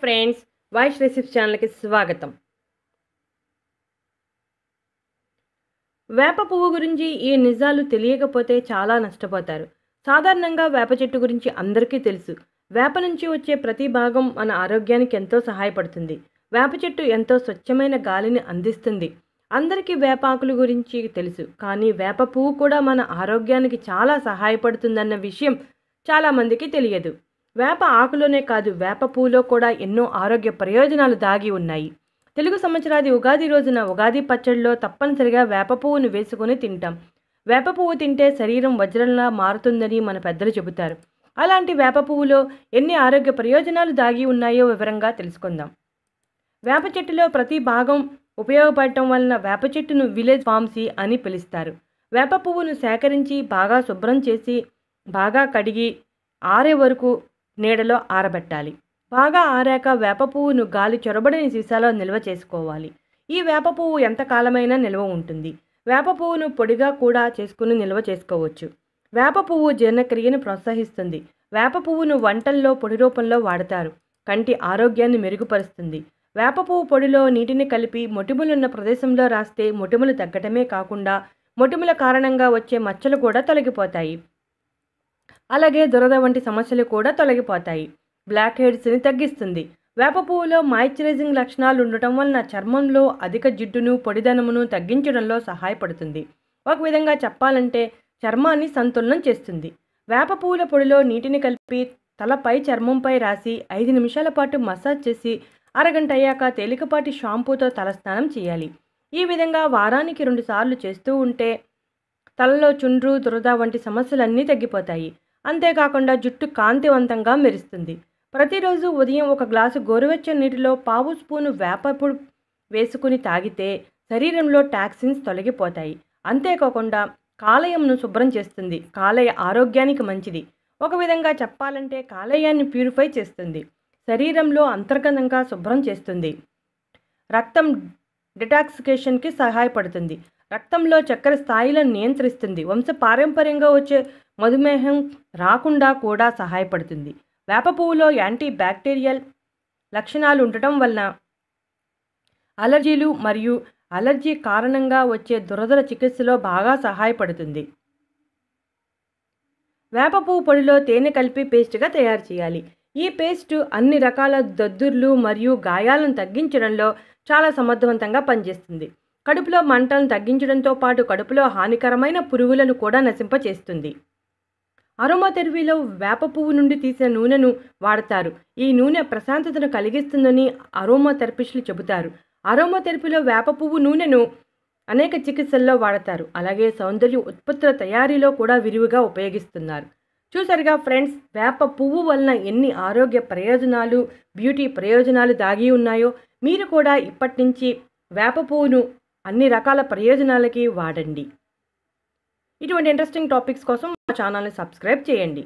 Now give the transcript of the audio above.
Friends voice recipes ఛానల్కి స్వాగతం. వేప పువ్వు గురించి ఈ నిజాలు తెలియకపోతే చాలా నష్టపోతారు. సాధారణంగా వేప చెట్టు గురించి అందరికీ తెలుసు. వేప నుంచి వచ్చే ప్రతి భాగం మన ఆరోగ్యానికి ఎంతో సహాయపడుతుంది. వేప చెట్టు ఎంతో స్వచ్ఛమైన గాలిని అందిస్తుంది. అందరికీ వేపాకుల గురించి తెలుసు. కానీ వేప పువ్వు కూడా మన ఆరోగ్యానికి చాలా సహాయపడుతుందన్న విషయం చాలామందికి తెలియదు. వేప ఆకులోనే కాదు వేప పువ్వులో కూడా ఎన్నో ఆరోగ్య ప్రయోజనాలు దాగి ఉన్నాయి. తెలుగు సంవత్సరాది ఉగాది రోజున ఉగాది పచ్చడిలో తప్పనిసరిగా వేప పువ్వును వేసుకొని తింటాం. వేప పువ్వు తింటే శరీరం వజ్రంలా మారుతుందని మన పెద్దలు చెబుతారు. అలాంటి వేప పువ్వులో ఎన్ని ఆరోగ్య ప్రయోజనాలు దాగి ఉన్నాయో వివరంగా తెలుసుకుందాం. వేప చెట్టులో ప్రతి భాగం ఉపయోగపడటం వలన వేప చెట్టును విలేజ్ ఫామ్సీ అని పిలుస్తారు. వేప పువ్వును సేకరించి బాగా శుభ్రం చేసి బాగా కడిగి ఆరే వరకు నీడలో ఆరబెట్టాలి. బాగా ఆరాక వేప పువ్వును గాలి చొరబడని సీసాలో నిల్వ చేసుకోవాలి. ఈ వేప పువ్వు ఎంతకాలమైనా నిల్వ ఉంటుంది. వేప పువ్వును పొడిగా కూడా చేసుకుని నిల్వ చేసుకోవచ్చు. వేప పువ్వు జీర్ణక్రియను ప్రోత్సహిస్తుంది. వేప పువ్వును వంటల్లో పొడి రూపంలో వాడతారు. కంటి ఆరోగ్యాన్ని మెరుగుపరుస్తుంది. వేప పువ్వు పొడిలో నీటిని కలిపి మొటిములున్న ప్రదేశంలో రాస్తే మొటిములు తగ్గటమే కాకుండా మొటిముల కారణంగా వచ్చే మచ్చలు కూడా తొలగిపోతాయి. అలాగే దురద వంటి సమస్యలు కూడా తొలగిపోతాయి. బ్లాక్ హెడ్స్ని తగ్గిస్తుంది. వేప పువ్వులో మాయిశ్చరైజింగ్ లక్షణాలు ఉండటం వలన చర్మంలో అధిక జిడ్డును పొడిదనమును తగ్గించడంలో సహాయపడుతుంది. ఒక విధంగా చెప్పాలంటే చర్మాన్ని సంతులనం చేస్తుంది. వేప పువ్వుల పొడిలో నీటిని కలిపి తలపై చర్మంపై రాసి ఐదు నిమిషాల పాటు మసాజ్ చేసి అరగంట అయ్యాక తేలికపాటి షాంపూతో తలస్నానం చేయాలి. ఈ విధంగా వారానికి రెండుసార్లు చేస్తూ ఉంటే తలలో చుండ్రు దురద వంటి సమస్యలన్నీ తగ్గిపోతాయి. అంతేకాకుండా జుట్టు కాంతివంతంగా మెరుస్తుంది. ప్రతిరోజు ఉదయం ఒక గ్లాసు గోరువెచ్చని నీటిలో పావు స్పూను వేపపుడు వేసుకుని తాగితే శరీరంలో టాక్సిన్స్ తొలగిపోతాయి. అంతేకాకుండా కాలయంను శుభ్రం చేస్తుంది. కాలయ ఆరోగ్యానికి మంచిది. ఒక విధంగా చెప్పాలంటే కాలేయాన్ని ప్యూరిఫై చేస్తుంది. శరీరంలో అంతర్గతంగా శుభ్రం చేస్తుంది. రక్తం డిటాక్సికేషన్కి సహాయపడుతుంది. రక్తంలో చక్కెర స్థాయిలను నియంత్రిస్తుంది. వంశ పారంపర్యంగా వచ్చే మధుమేహం రాకుండా కూడా సహాయపడుతుంది. వేప పువ్వులో యాంటీ బ్యాక్టీరియల్ లక్షణాలు ఉండటం వలన అలర్జీలు మరియు అలర్జీ కారణంగా వచ్చే దురదల చికిత్సలో బాగా సహాయపడుతుంది. వేప పువ్వు పొడిలో తేనె కలిపి పేస్ట్గా తయారు చేయాలి. ఈ పేస్ట్ అన్ని రకాల దద్దుర్లు మరియు గాయాలను తగ్గించడంలో చాలా సమర్థవంతంగా పనిచేస్తుంది. కడుపులో మంటలను తగ్గించడంతో పాటు కడుపులో హానికరమైన పురుగులను కూడా నశింపచేస్తుంది. అరోమాథెరపీలో వేప పువ్వు నుండి తీసిన నూనెను వాడతారు. ఈ నూనె ప్రశాంతతను కలిగిస్తుందని అరోమాథెరపిస్టులు చెబుతారు. అరోమాథెరపీలో వేప పువ్వు నూనెను అనేక చికిత్సల్లో వాడతారు. అలాగే సౌందర్య ఉత్పత్తుల తయారీలో కూడా విరివిగా ఉపయోగిస్తున్నారు. చూసారుగా ఫ్రెండ్స్ వేప పువ్వు వలన ఎన్ని ఆరోగ్య ప్రయోజనాలు బ్యూటీ ప్రయోజనాలు దాగి ఉన్నాయో మీరు కూడా ఇప్పటి నుంచి వేప పువ్వును అన్ని రకాల ప్రయోజనాలకి వాడండి. ఇటువంటి ఇంట్రెస్టింగ్ టాపిక్స్ కోసం మా ఛానల్ని సబ్స్క్రైబ్ చేయండి.